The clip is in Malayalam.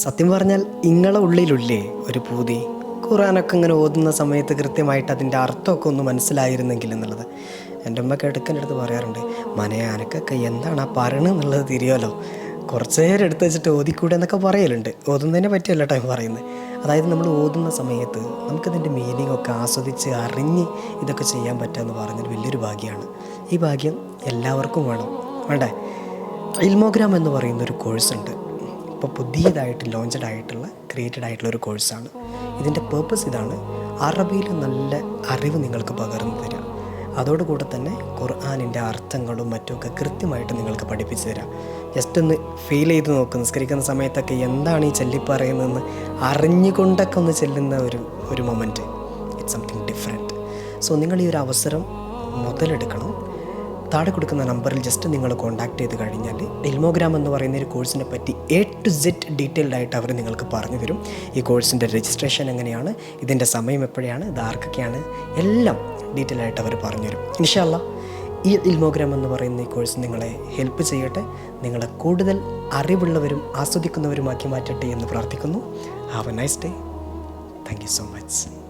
സത്യം പറഞ്ഞാൽ ഇങ്ങളെ ഉള്ളിലുള്ളേ ഒരു പൂതി? ഖുറാനൊക്കെ ഇങ്ങനെ ഓതുന്ന സമയത്ത് കൃത്യമായിട്ട് അതിന്റെ അർത്ഥമൊക്കെ ഒന്ന് മനസ്സിലായിരുന്നെങ്കിൽ എന്നുള്ളത്. എന്റെ അമ്മ കിടക്കന്റെ അടുത്ത് പറയാറുണ്ട് മനയാനക്കൊക്കെ എന്താണ് ആ പറയണെന്നുള്ളത് തിരിയുമല്ലോ. കുറച്ച് നേരം എടുത്ത് വെച്ചിട്ട് ഓതിക്കൂടെ എന്നൊക്കെ പറയലുണ്ട്. ഓതുന്നതിനെ പറ്റിയല്ല ടൈം പറയുന്നത്. അതായത് നമ്മൾ ഓതുന്ന സമയത്ത് നമുക്കതിന്റെ മീനിങ് ഒക്കെ ആസ്വദിച്ച് അറിഞ്ഞ് ഇതൊക്കെ ചെയ്യാൻ പറ്റുക എന്ന് പറഞ്ഞൊരു വലിയൊരു ഭാഗ്യമാണ്. ഈ ഭാഗ്യം എല്ലാവർക്കും വേണം. വേണ്ടേ? ഇൽമോഗ്രാം എന്ന് പറയുന്ന ഒരു കോഴ്സ് ഉണ്ട്. ഇപ്പോൾ പുതിയതായിട്ട് ലോഞ്ചഡ് ആയിട്ടുള്ള ക്രിയേറ്റഡ് ആയിട്ടുള്ള ഒരു കോഴ്സാണ് ഇതിന്റെ പേർപ്പസ് ഇതാണ് അറബിയിൽ നല്ല അറിവ് നിങ്ങൾക്ക് പകർന്നു തരിക അതോടുകൂടെ തന്നെ ഖുർആാനിന്റെ അർത്ഥങ്ങളും മറ്റുമൊക്കെ കൃത്യമായിട്ട് നിങ്ങൾക്ക് പഠിപ്പിച്ചു തരാം. ജസ്റ്റ് ഒന്ന് ഫീൽ ചെയ്ത് നോക്ക്. നിസ്കരിക്കുന്ന സമയത്തൊക്കെ എന്താണ് ഈ ചൊല്ലി പറയുന്നതെന്ന് അറിഞ്ഞുകൊണ്ടൊക്കെ ഒന്ന് ചെല്ലുന്ന ഒരു ഒരു moment it's something different so നിങ്ങൾ ഈ ഒരു അവസരം മുതലെടുക്കണം. താഴെ കൊടുക്കുന്ന നമ്പറിൽ ജസ്റ്റ് നിങ്ങൾ കോൺടാക്ട് ചെയ്ത് കഴിഞ്ഞാൽ ഡെൽമോഗ്രാം എന്ന് പറയുന്ന ഒരു കോഴ്സിനെ പറ്റി എ ടു സെറ്റ് ഡീറ്റെയിൽഡ് ആയിട്ട് അവർ നിങ്ങൾക്ക് പറഞ്ഞു തരും. ഈ കോഴ്സിന്റെ രജിസ്ട്രേഷൻ എങ്ങനെയാണ് ഇതിന്റെ സമയം എപ്പോഴാണ് ഇത് ആർക്കൊക്കെയാണ് എല്ലാം ഡീറ്റെയിൽ ആയിട്ട് അവർ പറഞ്ഞു തരും. ഇൻഷാല്ല ഈ ഇൽമോഗ്രാം എന്ന് പറയുന്ന ഈ കോഴ്സ് നിങ്ങളെ ഹെൽപ്പ് ചെയ്യട്ടെ. നിങ്ങളെ കൂടുതൽ അറിവുള്ളവരും ആസ്വദിക്കുന്നവരുമാക്കി മാറ്റട്ടെ എന്ന് പ്രാർത്ഥിക്കുന്നു. Have a nice day thank you so much